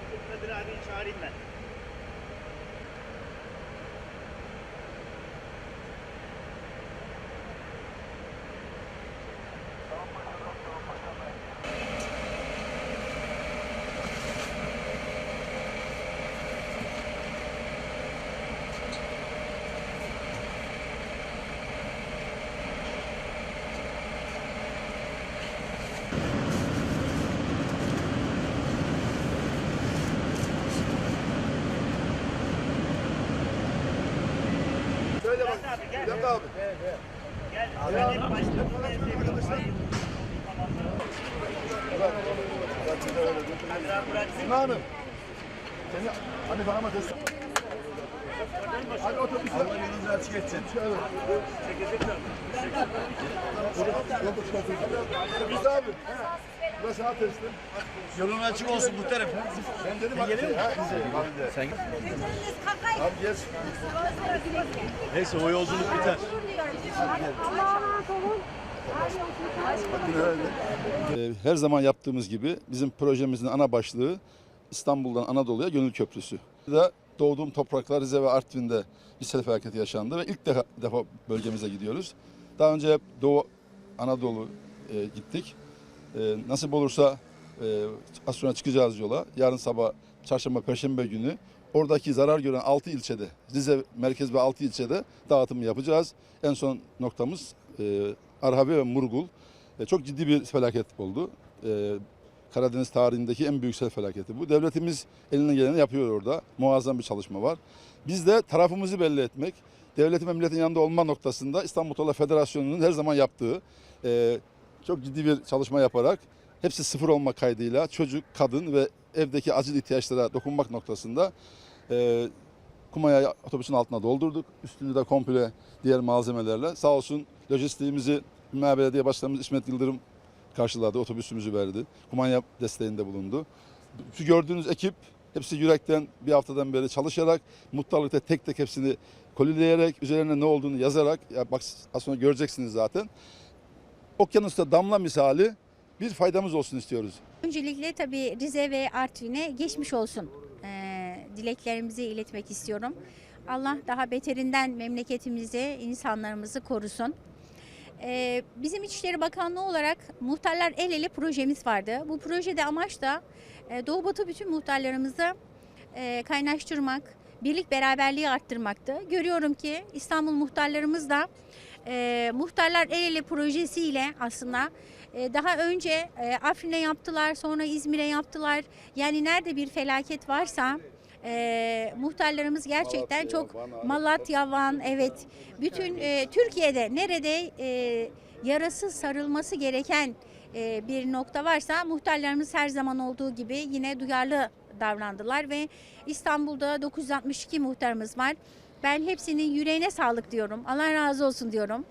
Abdülkadir abi çağırayım ben. Söyle bak. Bülent abi gel. Bülent abi. Gel. Ben hep bırak. Sina Hanım. Seni hani bana mı destek? Hadi otobüsle. Allah yolunu açık etsin. Evet. Yolda çıkartıyorsun. Biz abi. Burası sana teslim. Yolun açık olsun muhtarım. Ben dedim bak. Gelir? Sen Abi geç. Neyse o yolculuk biter. Her zaman yaptığımız gibi bizim projemizin ana başlığı İstanbul'dan Anadolu'ya Gönül Köprüsü. Da doğduğum topraklar Rize ve Artvin'de bir sel felaketi yaşandı ve ilk defa, defa bölgemize gidiyoruz. Daha önce hep Doğu Anadolu e, gittik. E, nasip olursa e, az sonra çıkacağız yola. Yarın sabah çarşamba perşembe günü oradaki zarar gören 6 ilçede Rize merkez ve 6 ilçede dağıtım yapacağız. En son noktamız e, Arhavi ve Murgul. E, çok ciddi bir felaket oldu. E, Karadeniz tarihindeki en büyük sel felaketi bu. Devletimiz elinden geleni yapıyor orada. Muazzam bir çalışma var. Biz de tarafımızı belli etmek, devletin ve milletin yanında olma noktasında İstanbul Motorlar Federasyonu'nun her zaman yaptığı e, çok ciddi bir çalışma yaparak hepsi sıfır olma kaydıyla çocuk, kadın ve evdeki acil ihtiyaçlara dokunmak noktasında e, Kumaya otobüsün altına doldurduk. Üstünü de komple diğer malzemelerle. Sağ olsun lojistiğimizi Ümraniye Belediye Başkanımız İsmet Yıldırım karşıladı. Otobüsümüzü verdi. Kumanya desteğinde bulundu. Şu gördüğünüz ekip hepsi yürekten bir haftadan beri çalışarak muhtarlıkta tek tek hepsini kolileyerek üzerine ne olduğunu yazarak ya bak az sonra göreceksiniz zaten. Okyanusta damla misali bir faydamız olsun istiyoruz. Öncelikle tabii Rize ve Artvin'e geçmiş olsun ee, dileklerimizi iletmek istiyorum. Allah daha beterinden memleketimizi, insanlarımızı korusun. Ee, bizim İçişleri Bakanlığı olarak Muhtarlar El Ele projemiz vardı. Bu projede amaç da e, Doğu Batı bütün muhtarlarımızı e, kaynaştırmak, birlik beraberliği arttırmaktı. Görüyorum ki İstanbul muhtarlarımız da e, Muhtarlar El Ele projesiyle aslında e, daha önce e, Afrin'e yaptılar, sonra İzmir'e yaptılar. Yani nerede bir felaket varsa e, muhtarlarımız gerçekten Malatya, çok Van, Malatya, Van, evet. Bütün e, Türkiye'de nerede e, yarası sarılması gereken e, bir nokta varsa muhtarlarımız her zaman olduğu gibi yine duyarlı davrandılar ve İstanbul'da 962 muhtarımız var. Ben hepsinin yüreğine sağlık diyorum. Allah razı olsun diyorum.